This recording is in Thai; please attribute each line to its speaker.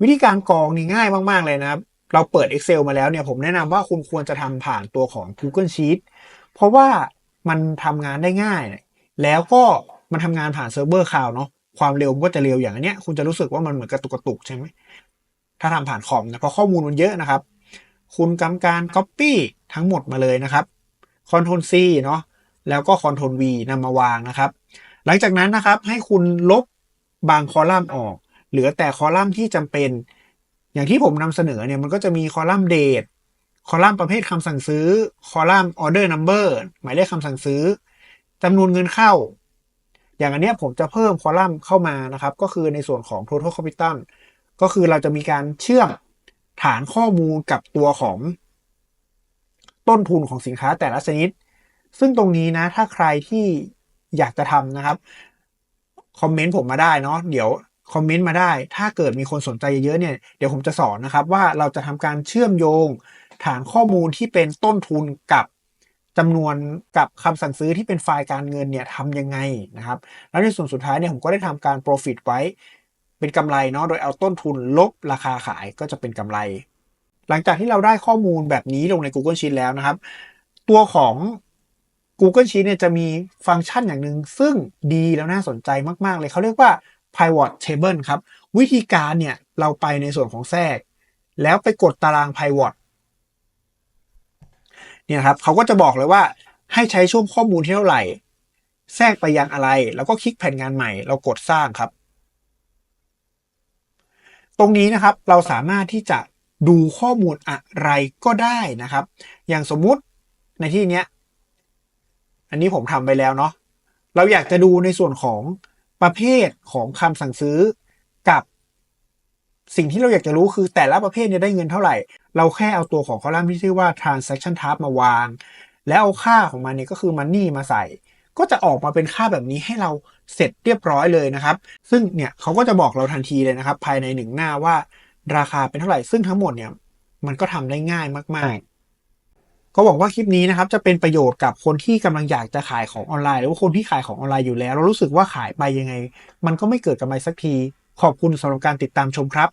Speaker 1: วิธีการกรองนี่ง่ายมากๆเลยนะครับ เราเปิด Excel มาแล้วเนี่ยผมแนะนำว่าคุณควรจะทำผ่านตัวของ Google Sheet เพราะว่ามันทำงานได้ง่าย แล้วก็มันทำงานผ่านเซิร์ฟเวอร์คลาวเนาะความเร็วก็จะเร็วอย่างนเนี้ยคุณจะรู้สึกว่ามันเหมือนกระตุกกระตุกใช่ไหมถ้าทำผ่านคอมนะเพราะข้อมูลมันเยอะนะครับ คุณกำการ Copy ทั้งหมดมาเลยนะครับ Ctrl C เนาะแล้วก็ Ctrl V นำมาวางนะครับ หลังจากนั้นนะครับให้คุณลบบางคอลัมน์ออก เหลือแต่คอลัมน์ที่จำเป็น อย่างที่ผมนำเสนอเนี่ยมันก็จะมีคอลัมน์เดทคอลัมน์ประเภทคำสั่งซื้อ คอลัมน์ order number หมายเลขคำสั่งซื้อจำนวนเงินเข้า อย่างอันเนี้ยผมจะเพิ่มคอลัมน์เข้ามานะครับ ก็คือในส่วนของ total capital ก็คือเราจะมีการเชื่อมฐานข้อมูลกับตัวของต้นทุนของสินค้าแต่ละชนิด ซึ่งตรงนี้นะ ถ้าใครที่อยากจะทำนะครับ คอมเมนต์ผมมาได้เนาะ เดี๋ยว คอมเมนต์มาได้ ถ้าเกิดมีคนสนใจเยอะๆเนี่ย เดี๋ยวผมจะสอนนะครับว่าเราจะทำการเชื่อมโยง ฐานข้อมูลที่เป็นต้นทุนกับจำนวนกับคำสั่งซื้อที่เป็นไฟล์การเงินเนี่ยทำยังไงนะครับ แล้วในส่วนสุดท้ายเนี่ยผมก็ได้ทำการ profit ไว้ เป็นกำไรเนาะ โดยเอาต้นทุนลบราคาขายก็จะเป็นกำไร หลังจากที่เราได้ข้อมูลแบบนี้ลงใน Google Sheet แล้วนะครับ ตัวของ Google Sheet เนี่ยจะมีฟังก์ชันอย่างหนึ่งซึ่งดีแล้วน่าสนใจมาก ๆ เลยเขาเรียกว่า pivot table ครับ วิธีการเนี่ย เราไปในส่วนของแทรก แล้วไปกดตาราง pivot เนี่ยครับเขาก็จะบอกเลยว่าให้ใช้ช่วงข้อมูลที่เท่าไหร่ แทรกไปยังอะไร แล้วก็คลิกแผ่นงานใหม่ เรากดสร้างครับ ตรงนี้นะครับเราสามารถที่จะดูข้อมูลอะไรก็ได้นะครับ อย่างสมมุติในที่เนี้ย อันนี้ผมทำไปแล้วเนาะเราอยากจะดูในส่วนของ ประเภทของคำสั่งซื้อกับสิ่งที่เราอยากจะรู้คือแต่ละประเภทเนี่ยได้เงินเท่าไหร่ เราแค่เอาตัวของคอลัมน์ที่ชื่อว่า transaction type มาวาง แล้วเอาค่าของมันเนี่ยก็คือ money มาใส่ ก็จะออกมาเป็นค่าแบบนี้ให้เราเสร็จเรียบร้อยเลยนะครับ ซึ่งเนี่ยเขาก็จะบอกเราทันทีเลยนะครับ ภายในหนึ่งหน้าว่าราคาเป็นเท่าไหร่ ซึ่งทั้งหมดเนี่ยมันก็ทำได้ง่ายมาก ๆ ก็หวังว่าคลิปนี้นะครับจะเป็นประโยชน์กับคนที่กำลังอยากจะขายของออนไลน์ หรือว่าคนที่ขายของออนไลน์อยู่แล้วเรารู้สึกว่าขายไปยังไง มันก็ไม่เกิดกำไรสักที ขอบคุณสำหรับการติดตามชมครับ